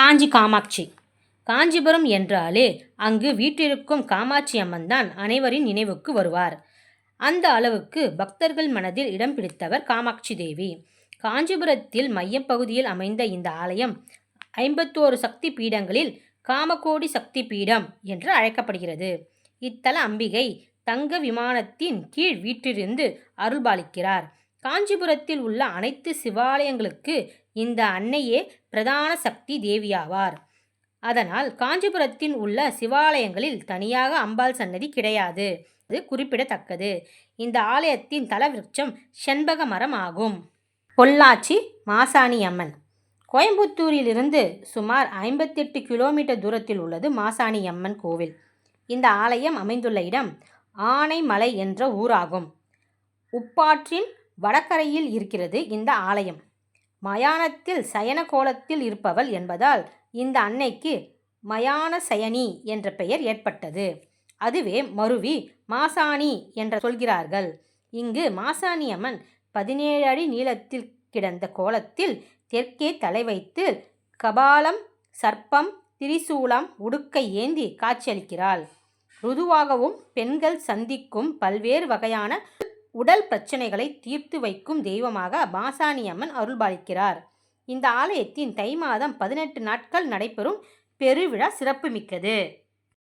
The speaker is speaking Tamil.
காஞ்சி காமாட்சி. காஞ்சிபுரம் என்றாலே அங்கு வீற்றிருக்கும் காமாட்சி அம்மன் தான் அனைவரின் நினைவுக்கு வருவார். அந்த அளவுக்கு பக்தர்கள் மனதில் இடம் பிடித்தவர் காமாட்சி தேவி. காஞ்சிபுரத்தில் மையப்பகுதியில் அமைந்த இந்த ஆலயம் ஐம்பத்தோரு சக்தி பீடங்களில் காமகோடி சக்தி பீடம் என்று அழைக்கப்படுகிறது. இத்தல அம்பிகை தங்க விமானத்தின் கீழ் வீற்றிருந்து அருள்பாலிக்கிறார். காஞ்சிபுரத்தில் உள்ள அனைத்து சிவாலயங்களுக்கு இந்த அன்னையே பிரதான சக்தி தேவியாவார். அதனால் காஞ்சிபுரத்தில் உள்ள சிவாலயங்களில் தனியாக அம்பாள் சன்னதி கிடையாது. அது குறிப்பிடத்தக்கது. இந்த ஆலயத்தின் தலவிருட்சம் செண்பக மரம் ஆகும். பொள்ளாச்சி மாசாணி அம்மன். கோயம்புத்தூரிலிருந்து சுமார் ஐம்பத்தெட்டு கிலோமீட்டர் தூரத்தில் உள்ளது மாசாணி அம்மன் கோவில். இந்த ஆலயம் அமைந்துள்ள இடம் ஆனைமலை என்ற ஊராகும். உப்பாற்றின் வடக்கரையில் இருக்கிறது இந்த ஆலயம். மயானத்தில் சயன கோலத்தில் இருப்பவள் என்பதால் இந்த அன்னைக்கு மயான சயனி என்ற பெயர் ஏற்பட்டது. அதுவே மருவி மாசாணி என்று சொல்கிறார்கள். இங்கு மாசாணி அம்மன் பதினேழு அடி நீளத்தில் கிடந்த கோலத்தில் தெற்கே தலை வைத்து கபாலம் சர்ப்பம் திரிசூலம் உடுக்கை ஏந்தி காட்சியளிக்கிறாள். ருதுவாகவும் பெண்கள் சந்திக்கும் பல்வேறு வகையான உடல் பிரச்சனைகளை தீர்த்து வைக்கும் தெய்வமாக மாசாணி அம்மன் அருள்பாலிக்கிறார். இந்த ஆலயத்தின் தை மாதம் பதினெட்டு நாட்கள் நடைபெறும் பெருவிழா சிறப்புமிக்கது.